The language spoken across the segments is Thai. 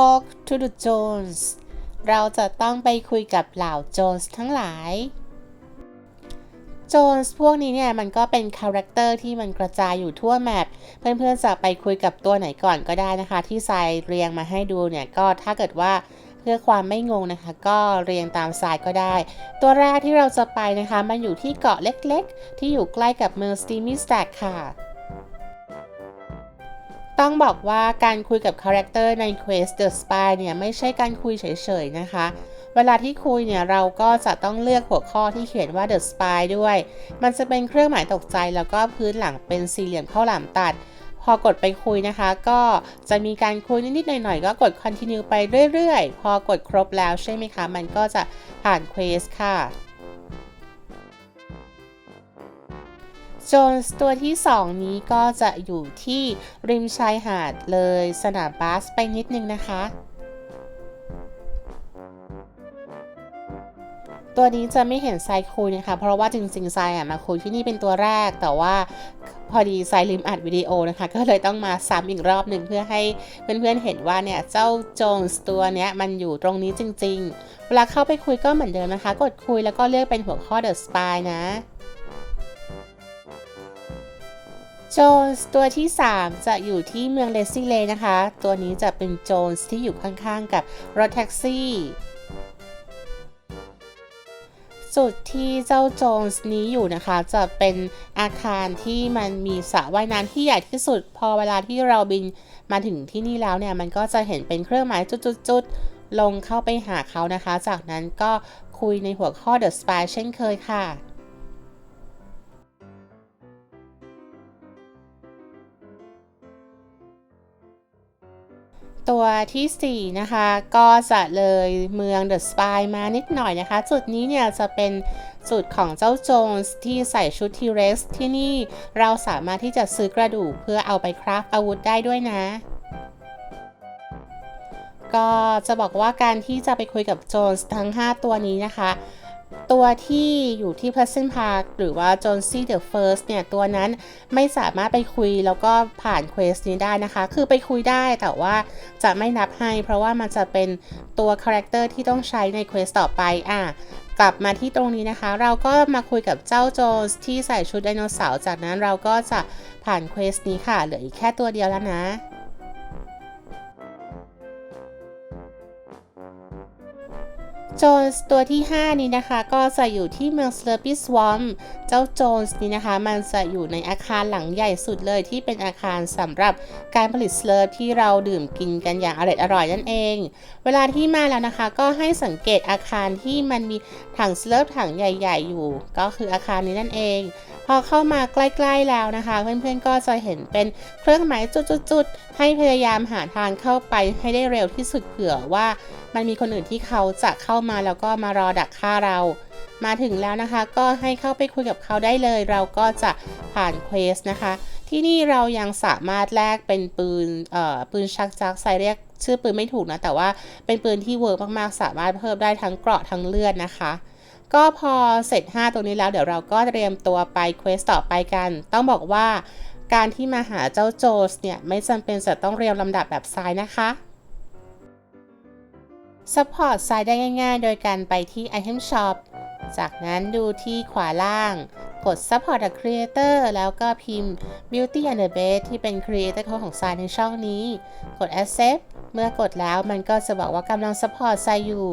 Talk to the Jones เราจะต้องไปคุยกับเหล่าโจนส์ทั้งหลาย โจนส์พวกนี้เนี่ย มันก็เป็นคาแรคเตอร์ที่มันกระจายอยู่ทั่วแมปเพื่อนๆจะไปคุยกับตัวไหนก่อนก็ได้นะคะ ที่ทรายเรียงมาให้ดูเนี่ย ก็ถ้าเกิดว่าเพื่อความไม่งงนะคะ ก็เรียงตามทรายก็ได้ ตัวแรกที่เราจะไปนะคะ มันอยู่ที่เกาะเล็กๆ ที่อยู่ใกล้กับเมืองสตีมิสแตกค่ะ ต้องบอกว่าการคุยกับคาแรคเตอร์ใน Quest the Spy เนี่ยไม่ใช่การคุยเฉยๆนะคะ เวลาที่คุยเนี่ยเราก็จะต้องเลือกหัวข้อที่เขียนว่า The Spy ด้วย มันจะเป็นเครื่องหมายตกใจแล้วก็พื้นหลังเป็นสี่เหลี่ยมข้าวหลามตัด พอกดไปคุยนะคะ ก็จะมีการคุยนิดๆหน่อยๆ ก็กด continue ไปเรื่อยๆ พอกดครบแล้วใช่ไหมคะ มันก็จะผ่าน Quest ค่ะ โจนส์ตัวที่ 2 นี้ก็จะอยู่ที่ริมชายหาดเลยสนามบาสไปนิดนึงนะคะตัวนี้จะไม่เห็นไซคุยนะคะ เพราะว่าจริงๆไซอะมาคุยที่นี่เป็นตัวแรก แต่ว่าพอดีไซลืมอัดวิดีโอนะคะ ก็เลยต้องมาซ้ำอีกรอบหนึ่งเพื่อให้เพื่อนๆเห็นว่าเนี่ยเจ้าโจนส์ตัวเนี้ยมันอยู่ตรงนี้จริงๆ เวลาเข้าไปคุยก็เหมือนเดิมนะคะ กดคุยแล้วก็เลือกเป็นหัวข้อ The Spy นะ โจนส์ตัวที่ 3 จะอยู่ที่เมืองเลซี่เลนะคะ ตัวนี้จะเป็นโจนส์ที่อยู่ข้างๆกับรถแท็กซี่จุดที่เจ้าโจนส์นี้อยู่นะคะ จะเป็นอาคารที่มันมีสระว่ายน้ำที่ใหญ่ที่สุด พอเวลาที่เราบินมาถึงที่นี่แล้วเนี่ย มันก็จะเห็นเป็นเครื่องหมายจุดๆๆลงเข้าไปหาเขานะคะ จากนั้นก็คุยในหัวข้อ The Spy เช่นเคยค่ะ ตัวทีสี่ 4 นะคะ ก็จะเลยเมืองเดอะสปายมานิดหน่อยนะคะ จุดนี้เนี่ยจะเป็นจุดของเจ้าโจนส์ที่ใส่ชุดทีเร็กซ์ที่นี่เราสามารถที่จะซื้อกระดูกเพื่อเอาไปคราฟอาวุธได้ด้วยนะก็จะบอกว่าการที่จะไปคุยกับโจนส์ทั้ง 5 ตัวนี้นะคะ ตัวที่อยู่ที่ Pleasant Park หรือว่า Jonesy the First เนี่ย ตัวนั้นไม่สามารถไปคุยแล้วก็ผ่านเควสนี้ได้นะคะ คือไปคุยได้แต่ว่าจะไม่นับให้ เพราะว่ามันจะเป็นตัวคาแรคเตอร์ที่ต้องใช้ในเควสต่อไปอะกลับมาที่ตรงนี้นะคะ เราก็มาคุยกับเจ้าโจนส์ที่ใส่ชุดไดโนเสาร์จากนั้นเราก็จะผ่านเควสนี้ค่ะ เหลืออีกแค่ตัวเดียวแล้วนะ โจนส์ตัวที่ 5 นี้นะคะ ก็จะอยู่ที่เมืองสเลอร์ปิสแวนเจ้าโจนส์นี้นะคะ มันจะอยู่ในอาคารหลังใหญ่สุดเลยที่เป็นอาคารสำหรับการผลิตสเลอร์ที่เราดื่มกินกันอย่างอร่อยอร่อยนั่นเอง เวลาที่มาแล้วนะคะ ก็ให้สังเกตอาคารที่มันมีถังสเลอร์ถังใหญ่ ๆ อยู่ ก็คืออาคารนี้นั่นเองพอเข้ามาใกล้ๆแล้วนะคะ เพื่อนๆก็จะเห็นเป็นเครื่องหมายจุดๆ ๆ ให้พยายามหาทางเข้าไปให้ได้เร็วที่สุดเผื่อว่า มันมีคนอื่นที่เขาจะเข้ามาแล้วก็มารอดักฆ่าเรา มาถึงแล้วนะคะ ก็ให้เข้าไปคุยกับเขาได้เลย เราก็จะผ่านเควสนะคะ ที่นี่เรายังสามารถแลกเป็นปืนเอ่อปืนชักจักใส่เรียกชื่อปืนไม่ถูกนะ แต่ว่าเป็นปืนที่เวิร์กมากๆ สามารถเพิ่มได้ทั้งเกราะทั้งเลือดนะคะ ก็พอเสร็จ 5 ตรงนี้แล้วเดี๋ยวเราก็เตรียมตัวไปเควสต่อไปกัน ต้องบอกว่าการที่มาหาเจ้าโจสเนี่ย ไม่จำเป็นจะต้องเรียงลำดับแบบซ้ายนะคะซัพพอร์ตไซด์ได้ง่าย ๆ โดยการไปที่ Item Shop จากนั้นดูที่ขวาล่าง กด Support a Creator แล้วก็พิมพ์ Beauty and the Beast ที่เป็น Creator ของไซด์ในช่องนี้ กด Accept เมื่อกดแล้วมันก็จะบอกว่ากำลัง Support ไซด์อยู่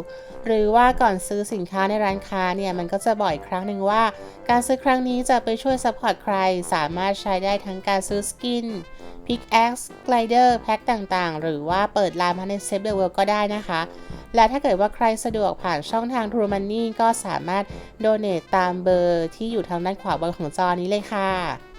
หรือว่าก่อนซื้อสินค้าในร้านค้าเนี่ย มันก็จะบอกอีกครั้งหนึ่งว่า การซื้อครั้งนี้จะไปช่วย Support ใคร สามารถใช้ได้ทั้งการซื้อสกิน Pickaxe Glider แพ็คต่างๆ หรือว่าเปิดร้านภายใน Save the World ก็ได้นะคะ และถ้าเกิดว่าใครสะดวกผ่านช่องทางทรูมันนี่ก็สามารถโดเน a ตามเบอร์ที่อยู่ทางด้านขวาบนของจอนี้เลยค่ะ